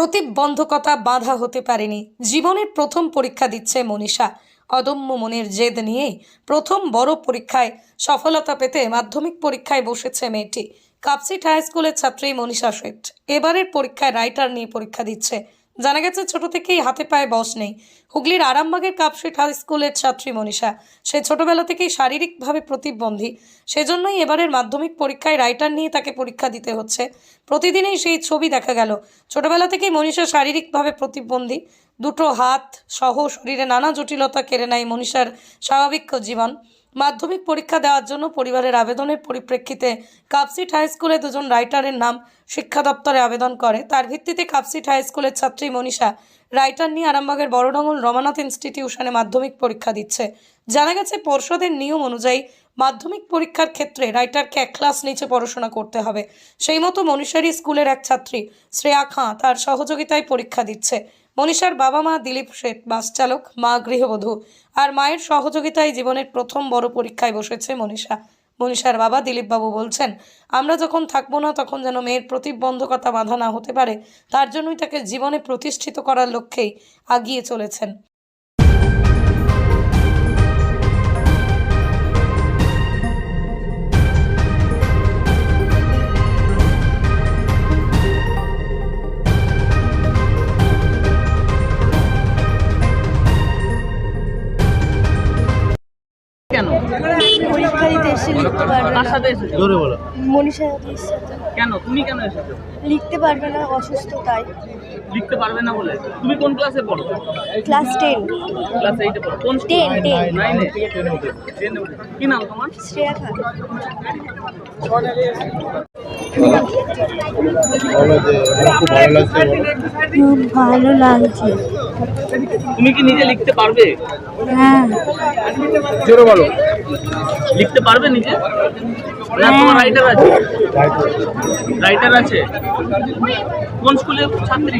প্রতিবন্ধকতা বাধা হতে পারেনি। জীবনের প্রথম পরীক্ষা দিচ্ছে মনীষা। অদম্য মনের জেদ নিয়েই প্রথম বড় পরীক্ষায় সফলতা পেতে মাধ্যমিক পরীক্ষায় বসেছে মেয়েটি। কাপসিট হাই স্কুলের ছাত্রী মনীষা শেঠ। এবারের পরীক্ষায় রাইটার নিয়ে পরীক্ষা দিচ্ছে জানা গেছে ছোট থেকেই হাতে পায়ে বস নেই। হুগলির আরামবাগের কাপসিট হাই স্কুলের ছাত্রী মনীষা। সে ছোটবেলা থেকেই শারীরিকভাবে প্রতিবন্ধী। সেজন্যই এবারের মাধ্যমিক পরীক্ষায় রাইটার নিয়ে তাকে পরীক্ষা দিতে হচ্ছে। প্রতিদিনেই সেই ছবি দেখা গেল। ছোটবেলা থেকেই মনীষা শারীরিকভাবে প্রতিবন্ধী। দুটো হাত সহ শরীরে নানা জটিলতা কেড়ে নেয় মনীষার স্বাভাবিক জীবন। মাধ্যমিক পরীক্ষা দেওয়ার জন্য পরিবারের আবেদনের পরিপ্রেক্ষিতে কাপসিট হাই স্কুলে দুজন রাইটারের নাম শিক্ষা দপ্তরে আবেদন করে। তার ভিত্তিতে কাপসিট হাই স্কুলের ছাত্রী মনীষা রাইটার নিয়ে আরামবাগের বড়ডঙ্গল রমানাথ ইনস্টিটিউশনে মাধ্যমিক পরীক্ষা দিচ্ছে। জানা গেছে, পর্ষদের নিয়ম অনুযায়ী মাধ্যমিক পরীক্ষার ক্ষেত্রে রাইটারকে এক ক্লাস নিচে পড়াশোনা করতে হবে। সেই মতো মনীষারই স্কুলের এক ছাত্রী শ্রেয়া খাঁ তার সহযোগিতায় পরীক্ষা দিচ্ছে। মনীষার বাবা মা দিলীপ শেঠ, বাস চালক, মা গৃহবধূ আর মায়ের সহযোগিতায় জীবনের প্রথম বড় পরীক্ষায় বসেছে মনীষা। মনীষার বাবা দিলীপবাবু বলছেন, আমরা যখন থাকব না তখন যেন মেয়ের প্রতিবন্ধকতা বাধা না হতে পারে, তার জন্যই তাকে জীবনে প্রতিষ্ঠিত করার লক্ষ্যেই আগিয়ে চলেছেন। সাথে এসেছ? জোরে বলো। মনীষা দিদির সাথে কেন? তুমি কেন এসেছ? লিখতে পারবে না অসুস্থ তাই। লিখতে পারবে না বলে? তুমি কোন ক্লাসে পড়ো? Class ten. ক্লাস এইটে পড়ো। কোন টেন টেন। নাইনে কি নাম তোমার? শ্রেয়া খান। ভালো লাগছে। তুমি কি নিজে লিখতে পারবে? হ্যাঁ। জোরে বলো। লিখতে পারবে নিজে? না তোমার রাইটার আছে? রাইটার আছে? কোন স্কুলে ছাত্রী?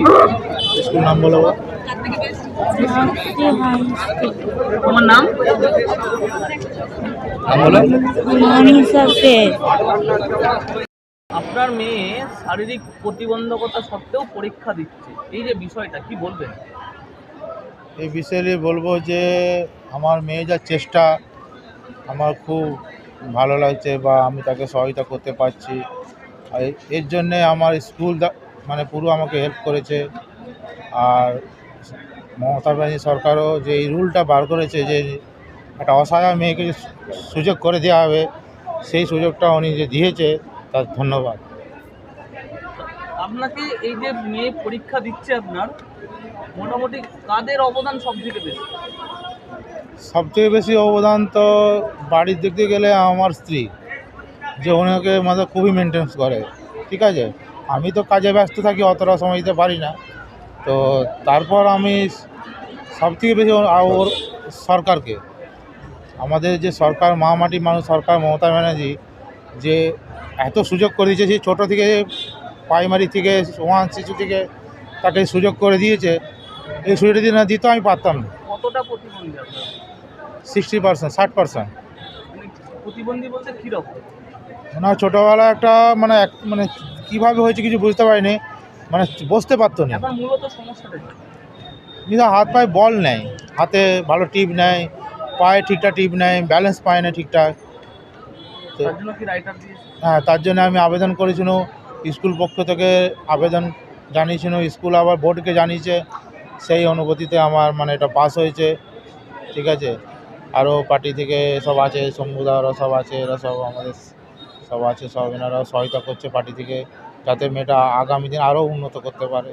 স্কুল নাম বলো তোমার নাম? আপনার মেয়ে শারীরিক প্রতিবন্ধকতা সত্ত্বেও পরীক্ষা দিচ্ছে। এই যে বিষয়টা কি বলবেন? এই বিষয়ে বলব যে আমার মেয়ে যা চেষ্টা, আমার খুব ভালো লাগছে বা আমি তাকে সহায়তা করতে পারছি। আর এর জন্যে আমার স্কুল মানে পুরো আমাকে হেল্প করেছে। আর মমতা ব্যানার্জি সরকারও যে এই রুলটা বার করেছে যে একটা অসহায় মেয়েকে সুযোগ করে দেওয়া হবে, সেই সুযোগটা উনি যে দিয়েছে, তার ধন্যবাদ। আপনাকে এই যে মেয়ে পরীক্ষা দিচ্ছে আপনার সবথেকে বেশি? অবদান তো বাড়ির দিক দিয়ে গেলে আমার স্ত্রী, যে ওনাকে মানে খুবই মেনটেন্স করে, ঠিক আছে? আমি তো কাজে ব্যস্ত থাকি, অতটা সময় দিতে পারি না। তো তারপর আমি সবথেকে বেশি ওর- সরকারকে, আমাদের যে সরকার, মহামাটি মানুষ সরকার, মমতা ব্যানার্জি, যে এত সুযোগ করে দিয়েছে ছোটো থেকে প্রাইমারি থেকে ওয়ান শিশু থেকে তাকে সুযোগ করে দিয়েছে এই সুযোগটা যদি না দিত আমি পারতাম না। কতটা প্রতিবন্ধী আপনার? সিক্সটি পার্সেন্ট ষাট পার্সেন্ট মানে প্রতিবন্ধী বলতে কীরকম? ওনার ছোটোবেলায় একটা মানে এক মানে কীভাবে হয়েছে কিছু বুঝতে পারিনি মানে বসতে পারতো না। এখন মূলত সমস্যাটা কি? কিন্তু হাত পায়ে বল নেয় হাতে ভালো টিপ নেয় পায়ে ঠিকঠাক টিপ নেয় ব্যালেন্স পায় না ঠিকঠাক। তো তার জন্য কি রাইটার দিয়েছে? হ্যাঁ তার জন্য আমি আবেদন করেছিলাম স্কুল পক্ষ থেকে আবেদন জানিয়েছিল স্কুল আবার বোর্ডকে জানিয়েছে সেই অনুভূতিতে আমার মানে এটা পাস হয়েছে ঠিক আছে? আরও পার্টি থেকে সব আছে শম্ভুদা ওরা সব আছে এরা সব আমাদের সব আছে সব এনারা সহায়তা করছে পার্টি থেকে যাতে মেয়েটা আগামী দিন আরও উন্নত করতে পারে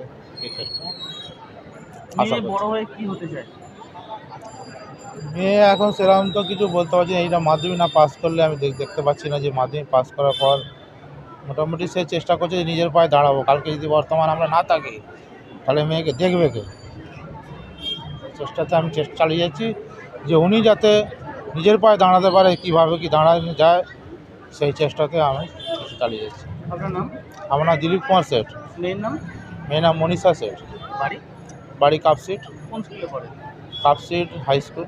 মেয়ে এখন সেরকম তো কিছু বলতে পারছি না এইটা মাধ্যমিক না পাস করলে আমি দেখতে পাচ্ছি না যে মাধ্যমিক পাস করার পর মোটামুটি সে চেষ্টা করছে যে নিজের পায়ে দাঁড়াবো। কালকে যদি বর্তমান আমরা না থাকি তাহলে মেয়েকে দেখবে কে? চেষ্টাতে আমি চেষ্টা চালিয়ে যাচ্ছি যে উনি যাতে নিজের পায়ে দাঁড়াতে পারে কীভাবে কি দাঁড়ানো যায় সেই চেষ্টাতে আমি চালিয়ে যাচ্ছি। আপনার নাম? আমার নাম দিলীপ কুমার শেঠ। মেয়ের নাম? মেয়ের নাম মনীষা শেঠ। বাড়ি? বাড়ি কাপসিট কোন স্কুলে পড়ে? Kapsit high school.